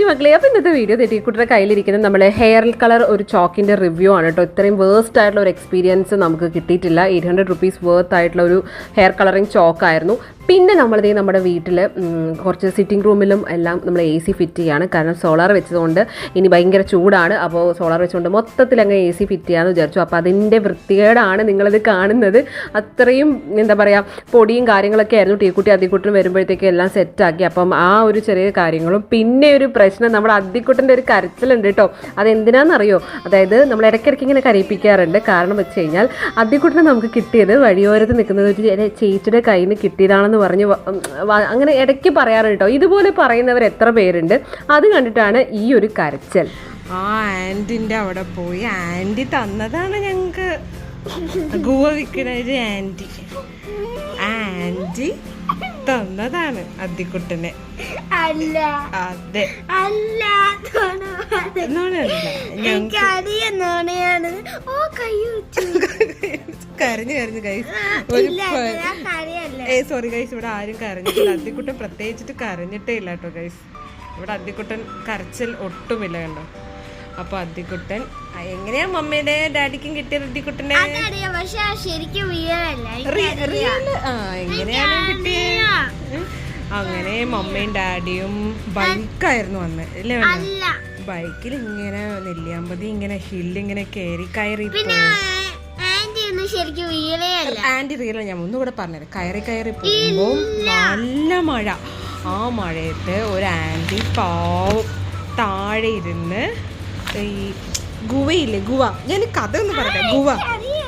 കുഞ്ഞു മക്കളെ അപ്പോൾ ഇന്നത്തെ വീഡിയോ തെറ്റിക്കുട്ടിയുടെ കയ്യിലിരിക്കുന്നത് നമ്മൾ ഹെയർ കളർ ഒരു ചോക്കിന്റെ റിവ്യൂ ആണ് കേട്ടോ ഇത്രയും വേസ്റ്റ് ആയിട്ടുള്ള ഒരു എക്സ്പീരിയൻസ് നമുക്ക് കിട്ടിയിട്ടില്ല. എയ്റ്റ് ഹൺഡ്രഡ് റുപ്പീസ് വേർത്ത് ആയിട്ടുള്ള ഒരു ഹെയർ കളറിങ് ചോക്കായിരുന്നു പിന്നെ നമ്മളിത് നമ്മുടെ വീട്ടിൽ കുറച്ച് സിറ്റിംഗ് റൂമിലും എല്ലാം നമ്മൾ എ സി ഫിറ്റ് ചെയ്യാണ്. കാരണം സോളാർ വെച്ചതുകൊണ്ട് ഇനി ഭയങ്കര ചൂടാണ്. അപ്പോൾ സോളാർ വെച്ചുകൊണ്ട് മൊത്തത്തിൽ അങ്ങ് എ സി ഫിറ്റ് ചെയ്യാമെന്ന് വിചാരിച്ചു. അപ്പോൾ അതിന്റെ വൃത്തികേടാണ് നിങ്ങളിത് കാണുന്നത്. അത്രയും എന്താ പറയുക പൊടിയും കാര്യങ്ങളൊക്കെ ആയിരുന്നു. ടീക്കുട്ടി അതിക്കുട്ടിനും വരുമ്പോഴത്തേക്ക് എല്ലാം സെറ്റാക്കി അപ്പം ആ ഒരു ചെറിയ കാര്യങ്ങളും പിന്നെ ഒരു പ്രശ്നം നമ്മുടെ അതിക്കുട്ടിന്റെ ഒരു കരച്ചിലുണ്ട് കേട്ടോ. അതെന്തിനാണെന്നറിയോ അതായത് നമ്മൾ ഇടയ്ക്കിടയ്ക്ക് ഇങ്ങനെ കരയിപ്പിക്കാറുണ്ട്. കാരണം വെച്ച് കഴിഞ്ഞാൽ അതിക്കുട്ടിനെ നമുക്ക് കിട്ടിയത് വഴിയോരത്ത് നിൽക്കുന്നത് ഒരു ചേച്ചിയുടെ കയ്യിൽ നിന്ന് കിട്ടിയതാണെന്ന് പറഞ്ഞ് ഉം, വ- അങ്ങനെ ഇടയ്ക്ക് പറയാറുണ്ട് കേട്ടോ ഇതുപോലെ പറയുന്നവർ എത്ര പേരുണ്ട്? അത് കണ്ടിട്ടാണ് ഈ ഒരു കരച്ചൽ. ആ ആന്റിന്റെ അവിടെ പോയി. ആന്റി തന്നതാണ് ഞങ്ങക്ക്. ഗുവ വിൽക്കുന്ന ഒരു ആന്റി. ആന്റി തന്നതാണ് അദ്ദിക്കുട്ടനെ. അല്ല. അതെ. അല്ല കരഞ്ഞു കരഞ്ഞു കൈസ് ഏ സോറി കൈസ് ഇവിടെ ആരും കരഞ്ഞിട്ടില്ല. അദ്ദിക്കുട്ടൻ പ്രത്യേകിച്ചിട്ട് കരഞ്ഞിട്ടേ ഇല്ല കേട്ടോ കൈസ് ഇവിടെ അദ്ദിക്കുട്ടൻ കരച്ചിൽ ഒട്ടുമില്ല കണ്ടോ? അപ്പൊ അദ്ദിക്കുട്ടൻ. എങ്ങനെയാ മമ്മിയുടെ ഡാഡിക്കും കിട്ടിയ അദ്ദിക്കുട്ടനെ അതറിയാം പക്ഷെ ശരിക്കും വീഴല്ല റി- റിയൽ? ആ എങ്ങനെയാണ് കിട്ടിയത് അങ്ങനെ മമ്മയും ഡാഡിയും ബൈക്കായിരുന്നു വന്ന്. അല്ലേ. ബൈക്കിൽ ഇങ്ങനെ നെല്ലിയാമ്പതി ഇങ്ങനെ ഹില്ലിങ്ങനെ കയറി കയറി ആന്റി റിയല ഞാൻ ഒന്നുകൂടെ പറഞ്ഞുതരാം. കയറി കയറി പോകുമ്പോൾ നല്ല മഴ. ആ മഴയത്ത് ഒരു ആന്റി പാവം താഴെ ഇരുന്ന് ഈ ഗുവയില്ലേ? ഗുവ. ഞാൻ കഥ ഒന്ന് പറയട്ടെ ഗുവ.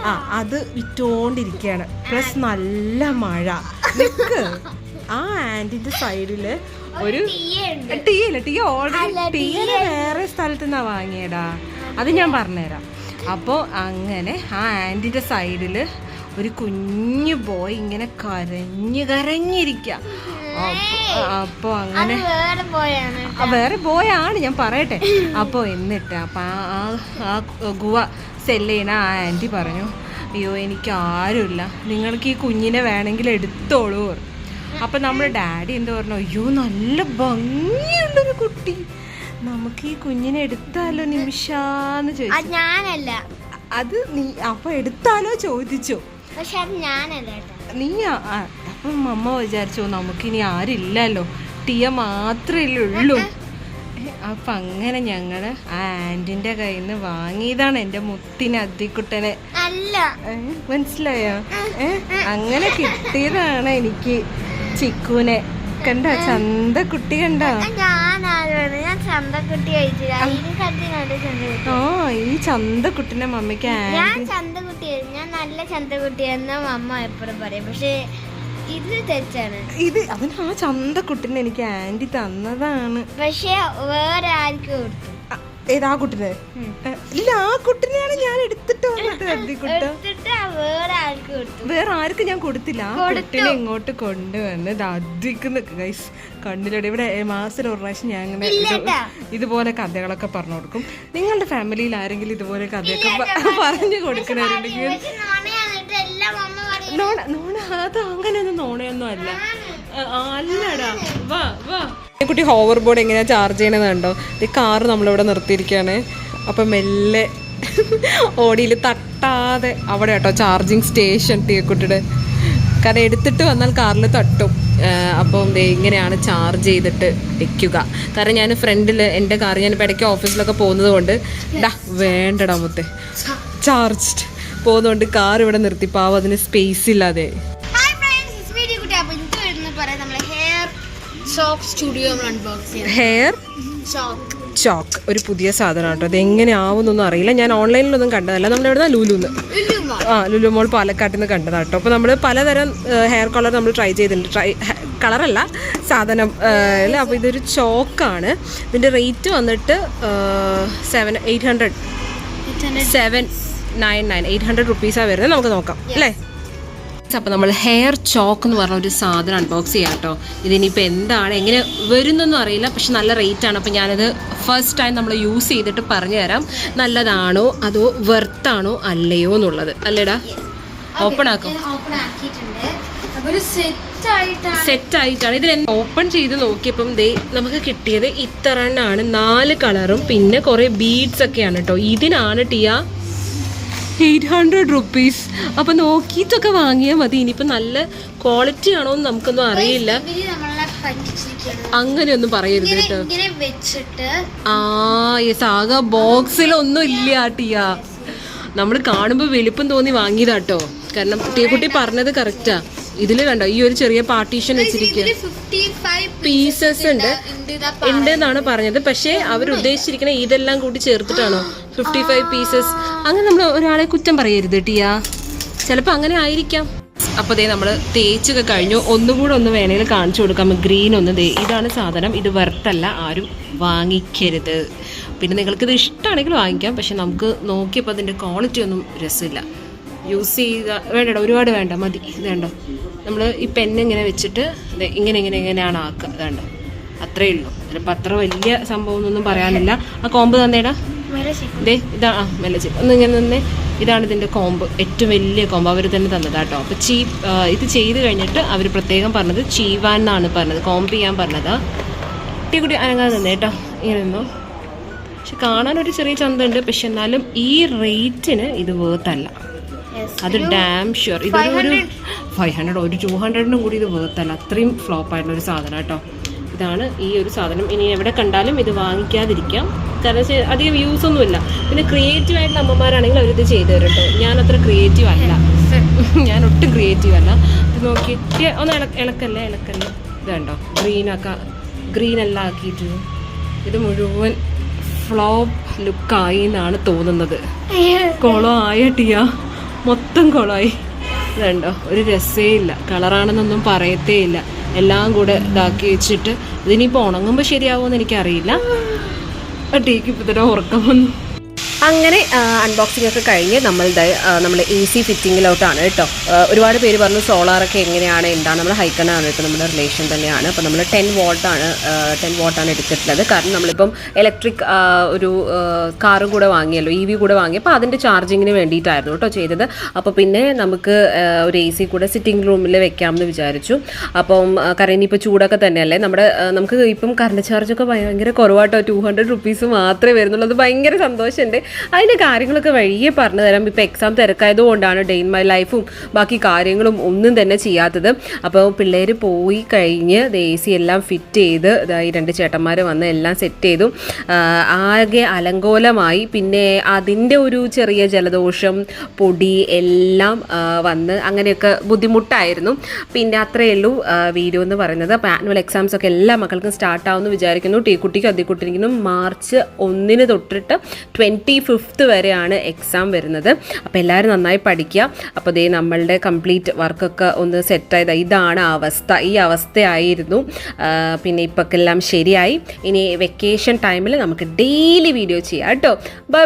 ആ അത് വിറ്റോണ്ടിരിക്കുകയാണ് പ്ലസ് നല്ല മഴ. നിക്ക്. ആ ആന്റിന്റെ സൈഡിൽ ഒരു ടീ അല്ല ടീ ഓൾറെഡി ടീ വേറെ. സ്ഥലത്ത് നിന്നാ വാങ്ങിയടാ. അത് ഞാൻ പറഞ്ഞുതരാം. അപ്പോ അങ്ങനെ ആ ആന്റിന്റെ സൈഡിൽ ഒരു കുഞ്ഞു ബോയ് ഇങ്ങനെ കരഞ്ഞു കരഞ്ഞിരിക്കുക അപ്പോൾ അങ്ങനെ വേറെ ബോയാണ് ഞാൻ പറയട്ടെ. അപ്പോൾ എന്നിട്ട് അപ്പം ആ ആ ഗുവ സെല്ല് ചെയ്യണ ആ ആന്റി പറഞ്ഞു അയ്യോ എനിക്ക് ആരുമില്ല. നിങ്ങൾക്ക് ഈ കുഞ്ഞിനെ വേണമെങ്കിൽ എടുത്തോളൂ. അപ്പം നമ്മുടെ ഡാഡി എന്താ പറഞ്ഞു അയ്യോ നല്ല ഭംഗിയുള്ളൊരു കുട്ടി. നമുക്ക് ഈ കുഞ്ഞിനെ എടുത്താലോ നിമിഷാന്ന് ചോദിച്ചു. ഞാനല്ല. അത് നീ അപ്പൊ എടുത്താലോ ചോദിച്ചു. പക്ഷെ അത് ഞാനല്ല നീ അപ്പം അമ്മ വിചാരിച്ചു നമുക്കിനി ആരില്ലല്ലോ. ടിയ മാത്രമല്ലേ ഉള്ളൂ. അപ്പൊ അങ്ങനെ ഞങ്ങൾ ആ ആന്റിന്റെ കയ്യിൽ നിന്ന് വാങ്ങിയതാണ് എന്റെ മുത്തിന് അദ്ദിക്കുട്ടനെ. മനസ്സിലായോ? ഏ അങ്ങനെ കിട്ടിയതാണ് എനിക്ക് ചിക്കുനെ കണ്ട? ചന്ത കുട്ടി കണ്ട ഓ ചന്തക്കുട്ടി ചന്തക്കുട്ടി ഈ ചന്ത കുട്ടിനെ മമ്മിക്ക് ആ- ഞാൻ ചന്തക്കുട്ടി ഞാൻ നല്ല ചന്തക്കുട്ടി എന്ന അമ്മ എപ്പോഴും പറയും. പക്ഷേ ഇത് തെറ്റാണ്. ഇത് അവൻ ആ ചന്ത കുട്ടിനെ എനിക്ക് ആന്റി തന്നതാണ്. പക്ഷേ വേറെ ആർക്കും കൊടുത്തു ഏതാ കുട്ടിനെ? ഇല്ല ആ കുട്ടിനെയാണ് ഞാൻ എടുത്തിട്ട് വന്നിട്ട് വേറെ ആർക്കും ഞാൻ കൊടുത്തില്ല. ആ കുട്ടിനെ ഇങ്ങോട്ട് കൊണ്ടുവന്ന് ഇത് അദ്വിക്കുന്ന ഗൈസ് കണ്ണിലൂടെ ഇവിടെ മാസത്തിൽ ഒരു പ്രാവശ്യം ഞാൻ ഇങ്ങനെ ഇതുപോലെ കഥകളൊക്കെ പറഞ്ഞു കൊടുക്കും. നിങ്ങളുടെ ഫാമിലിയിൽ ആരെങ്കിലും ഇതുപോലെ കഥയൊക്കെ പറഞ്ഞു കൊടുക്കണവരുണ്ടെങ്കിൽ പക്ഷെ നുണയാന്നിട്ട് എല്ലാം അമ്മ പറയും നോണ നോണ അത് അങ്ങനെയൊന്നും നോണയൊന്നും അല്ല. അല്ലടാ. വാ വാ. ഈ കുട്ടി ഹോവർ ബോർഡ് എങ്ങനെയാ ചാർജ് ചെയ്യണത് കണ്ടോ? ഈ കാറ് നമ്മളിവിടെ നിർത്തിയിരിക്കുകയാണ്. അപ്പം മെല്ലെ ഓടിയിൽ തട്ടാതെ അവിടെ കേട്ടോ ചാർജിങ് സ്റ്റേഷൻ തീക്കുട്ടിയുടെ കാരണം എടുത്തിട്ട് വന്നാൽ കാറിൽ തട്ടും. അപ്പം ദേ ഇങ്ങനെയാണ് ചാർജ് ചെയ്തിട്ട് വെക്കുക. കാരണം ഞാൻ ഫ്രണ്ടിൽ എന്റെ കാർ ഞാനിപ്പോൾ ഇടയ്ക്ക് ഓഫീസിലൊക്കെ പോകുന്നത് കൊണ്ട് ഡാ വേണ്ടടാ മുത്തേ. ചാർജ്ഡ് പോകുന്നതുകൊണ്ട് കാർ ഇവിടെ നിർത്തി. പാവം അതിന് സ്പേസ് ഇല്ലാതെ. ഹെയർ ചോക്ക് ഒരു പുതിയ സാധനം കേട്ടോ അത് എങ്ങനെ ആവുന്നൊന്നും അറിയില്ല. ഞാൻ ഓൺലൈനിലൊന്നും കണ്ടതല്ല. നമ്മൾ എവിടെ ലുലുന്ന് ആ ലുലു മോൾ പാലക്കാട്ടിൽ നിന്ന് കണ്ടതാണ് കേട്ടോ അപ്പോൾ നമ്മൾ പലതരം ഹെയർ കളർ നമ്മൾ ട്രൈ ചെയ്തിട്ടുണ്ട്. ട്രൈ കളറല്ല സാധനം അല്ല? അപ്പോൾ ഇതൊരു ചോക്കാണ് ഇതിന്റെ റേറ്റ് വന്നിട്ട് seven eight hundred seven nine nine eight hundred റുപ്പീസാണ് വരുന്നത്. നമുക്ക് നോക്കാം. അല്ലേ? അപ്പോൾ നമ്മൾ ഹെയർ ചോക്ക് എന്ന് പറഞ്ഞ ഒരു സാധനം അൺബോക്സ് ചെയ്യാം കേട്ടോ. ഇതിനിപ്പോൾ എന്താണ് എങ്ങനെ വരുന്നൊന്നും അറിയില്ല പക്ഷെ നല്ല റേറ്റ് ആണ്. അപ്പോൾ ഞാനത് ഫസ്റ്റ് ടൈം നമ്മൾ യൂസ് ചെയ്തിട്ട് പറഞ്ഞു തരാം നല്ലതാണോ അതോ വെർത്താണോ അല്ലയോ എന്നുള്ളത്. അല്ലേടാ? ഓപ്പൺ ആക്കും. സെറ്റ് ആയിട്ടാണ്. ഇതിൽ ഓപ്പൺ ചെയ്ത് നോക്കിയപ്പം ദേ നമുക്ക് കിട്ടിയത് ഇത്ര എണ്ണാണ് നാല് കളറും പിന്നെ കുറെ ബീഡ്സ് ഒക്കെയാണ് കേട്ടോ. ഇതിനാണ് ടിയ എയ്റ്റ് ഹൺഡ്രഡ് റുപ്പീസ് അപ്പൊ നോക്കിയിട്ടൊക്കെ വാങ്ങിയാൽ മതി. ഇനിയിപ്പോ നല്ല ക്വാളിറ്റി ആണോ എന്ന് നമുക്കൊന്നും അറിയില്ല. അങ്ങനെയൊന്നും പറയരുത് കേട്ടോ. ആ യെസ് ആകെ ബോക്സിലൊന്നും ഇല്ല ആട്ടിയാ നമ്മൾ കാണുമ്പോൾ വലിപ്പം തോന്നി വാങ്ങിയതാട്ടോ കാരണം കുട്ടി പറഞ്ഞത് കറക്റ്റാ ഇതിൽ കണ്ടോ ഈ ഒരു ചെറിയ പാർട്ടീഷൻ വെച്ചിരിക്കുക പീസസ് ഉണ്ട്. ഉണ്ട്. എന്നാണ് പറഞ്ഞത്. പക്ഷേ അവർ ഉദ്ദേശിച്ചിരിക്കുന്ന ഇതെല്ലാം കൂട്ടി ചേർത്തിട്ടാണോ? ഫിഫ്റ്റി ഫൈവ് പീസസ് അങ്ങനെ നമ്മൾ ഒരാളെ കുറ്റം പറയരുത് ടിയാ. ചിലപ്പോൾ അങ്ങനെ ആയിരിക്കാം. അപ്പോൾ ദേ നമ്മൾ തേച്ചൊക്കെ കഴിഞ്ഞു. ഒന്നും കൂടെ ഒന്ന് വേണേൽ കാണിച്ചു കൊടുക്കാം. ഗ്രീൻ ഒന്ന് ദേ ഇതാണ് സാധനം. ഇത് വെർത്തല്ല ആരും വാങ്ങിക്കരുത്. പിന്നെ നിങ്ങൾക്കിത് ഇഷ്ടമാണെങ്കിൽ വാങ്ങിക്കാം. പക്ഷെ നമുക്ക് നോക്കിയപ്പോൾ അതിന്റെ ക്വാളിറ്റി ഒന്നും രസമില്ല. യൂസ് ചെയ്യുക വേണ്ട ഒരുപാട് വേണ്ട മതി. ഇത് കണ്ടോ? നമ്മൾ ഈ പെന്ന് ഇങ്ങനെ വെച്ചിട്ട് ഇങ്ങനെ ഇങ്ങനെ ഇങ്ങനെയാണ് ആക്കുക. ഇതാണ്ടോ അത്രയേ ഉള്ളൂ. ചിലപ്പോൾ അത്ര വലിയ സംഭവം ഒന്നും പറയാനില്ല. ആ കോമ്പ് തന്നേടാ. ഇതാ മെല്ല ചീപ്പ് ഒന്ന് ഇങ്ങനെ തന്നെ ഇതാണ് ഇതിന്റെ കോമ്പ്. ഏറ്റവും വലിയ കോമ്പ്. അവർ തന്നെ തന്നതാട്ടോ അപ്പോൾ ചീപ്പ് ഇത് ചെയ്ത് കഴിഞ്ഞിട്ട് അവർ പ്രത്യേകം പറഞ്ഞത് ചീവാൻ എന്നാണ് പറഞ്ഞത്. കോമ്പ് ചെയ്യാൻ പറഞ്ഞത്. കുട്ടി കുട്ടി അനങ്ങാതെ നിന്നേ കേട്ടോ. ഇങ്ങനെ നിന്നു. പക്ഷെ കാണാൻ ഒരു ചെറിയ ചന്തമുണ്ട് പക്ഷെ എന്നാലും ഈ റേറ്റിന് ഇത് വേർത്തല്ല അത് ഡാം ഷുവർ ഇതൊരു ഫൈവ് ഹൺഡ്രഡ് ഒരു ടു ഹൺഡ്രഡിനും കൂടി ഇത് വേർത്തല്ല അത്രയും ഫ്ലോപ്പ് ആയിട്ടുള്ള ഒരു സാധനം കേട്ടോ. ഇതാണ് ഈ ഒരു സാധനം. ഇനി എവിടെ കണ്ടാലും ഇത് വാങ്ങിക്കാതിരിക്കാം. കാരണം വെച്ചാൽ അധികം യൂസ് ഒന്നുമില്ല പിന്നെ ക്രിയേറ്റീവ് ആയിട്ടുള്ള അമ്മമാരാണെങ്കിൽ അവരിത് ചെയ്തു തരും കേട്ടോ ഞാൻ അത്ര ക്രിയേറ്റീവ് അല്ല. ഞാൻ ഒട്ടും ക്രിയേറ്റീവ് അല്ല. ഇത് നോക്കി. ഏ, ഒന്ന് ഇള ഇളക്കല്ലേ ഇളക്കല്ലേ? ഇത് കണ്ടോ? ഗ്രീൻ എല്ലാം ആക്കിയിട്ട് ഇത് മുഴുവൻ ഫ്ലോപ്പ് ലുക്കായി എന്നാണ് തോന്നുന്നത്. കുളം ടിയ മൊത്തം കുളമായി. ഇതുണ്ടോ ഒരു രസേ ഇല്ല. കളറാണെന്നൊന്നും പറയത്തേ ഇല്ല. എല്ലാം കൂടെ ഇതാക്കി വെച്ചിട്ട് ഇതിനിപ്പോൾ ഉണങ്ങുമ്പോൾ ശരിയാവുമെന്ന് എനിക്കറിയില്ല. ടീക്ക് ഇപ്പം തന്നെ ഉറക്കം വന്നു. അങ്ങനെ അൺബോക്സിംഗ് ഒക്കെ കഴിഞ്ഞ് നമ്മൾ നമ്മൾ എ സി ഫിറ്റിങ്ങിലോട്ടാണ് കേട്ടോ. ഒരുപാട് പേര് പറഞ്ഞു സോളാറൊക്കെ എങ്ങനെയാണ് എന്താണ് നമ്മൾ ഹൈക്കണാണ് കേട്ടോ നമ്മുടെ റിലേഷൻ തന്നെയാണ്. അപ്പോൾ നമ്മൾ ടെൻ വോൾട്ടാണ് ടെൻ വോൾട്ടാണ് എടുത്തിട്ടുള്ളത്. കാരണം നമ്മളിപ്പം ഇലക്ട്രിക് ഒരു കാറും കൂടെ വാങ്ങിയല്ലോ ഇ വി കൂടെ വാങ്ങിയപ്പോൾ അതിന്റെ ചാർജിങ്ങിന് വേണ്ടിയിട്ടായിരുന്നു കേട്ടോ ചെയ്തത്. അപ്പോൾ പിന്നെ നമുക്ക് ഒരു എ സി കൂടെ സിറ്റിംഗ് റൂമിൽ വെക്കാമെന്ന് വിചാരിച്ചു. അപ്പം കാരണം ഇനിയിപ്പോൾ ചൂടൊക്കെ തന്നെയല്ലേ? നമ്മുടെ നമുക്ക് ഇപ്പം കറണ്ട് ചാർജൊക്കെ ഭയങ്കര കുറവാട്ടോ. ടു ഹൺഡ്രഡ് റുപ്പീസ് മാത്രമേ വരുന്നുള്ളൂ. അത് ഭയങ്കര സന്തോഷമുണ്ട്. അതിന്റെ കാര്യങ്ങളൊക്കെ വഴിയെ പറഞ്ഞു തരാം. ഇപ്പോൾ എക്സാം തിരക്കായതുകൊണ്ടാണ് ഡേ ഇൻ മൈ ലൈഫും ബാക്കി കാര്യങ്ങളും ഒന്നും തന്നെ ചെയ്യാത്തത്. അപ്പോൾ പിള്ളേർ പോയി കഴിഞ്ഞ് എ സി എല്ലാം ഫിറ്റ് ചെയ്ത് ഈ രണ്ട് ചേട്ടന്മാർ വന്ന് എല്ലാം സെറ്റ് ചെയ്തു. ആകെ അലങ്കോലമായി. പിന്നെ അതിന്റെ ഒരു ചെറിയ ജലദോഷം പൊടി എല്ലാം വന്ന് അങ്ങനെയൊക്കെ ബുദ്ധിമുട്ടായിരുന്നു. പിന്നെ അത്രയേ ഉള്ളൂ വീഡിയോ എന്ന് പറയുന്നത്. അപ്പോൾ ആനുവൽ എക്സാംസ് ഒക്കെ എല്ലാ മക്കൾക്കും സ്റ്റാർട്ട് ആവുമെന്ന് വിചാരിക്കുന്നു. ടീക്കുട്ടിക്കും അതിക്കുട്ടിക്കും മാർച്ച് ഒന്നിന് തൊട്ടിട്ട് ട്വന്റി ഫിഫ്ത്ത് വരെയാണ് എക്സാം വരുന്നത്. അപ്പോൾ എല്ലാവരും നന്നായി പഠിക്കുക അപ്പോൾ ദേ നമ്മളുടെ കംപ്ലീറ്റ് വർക്കൊക്കെ ഒന്ന് സെറ്റായത് ഇതാണ് അവസ്ഥ. ഈ അവസ്ഥയായിരുന്നു. പിന്നെ ഇപ്പൊക്കെ എല്ലാം ശരിയായി. ഇനി വെക്കേഷൻ ടൈമിൽ നമുക്ക് ഡെയിലി വീഡിയോ ചെയ്യാം. കേട്ടോ. ബൈ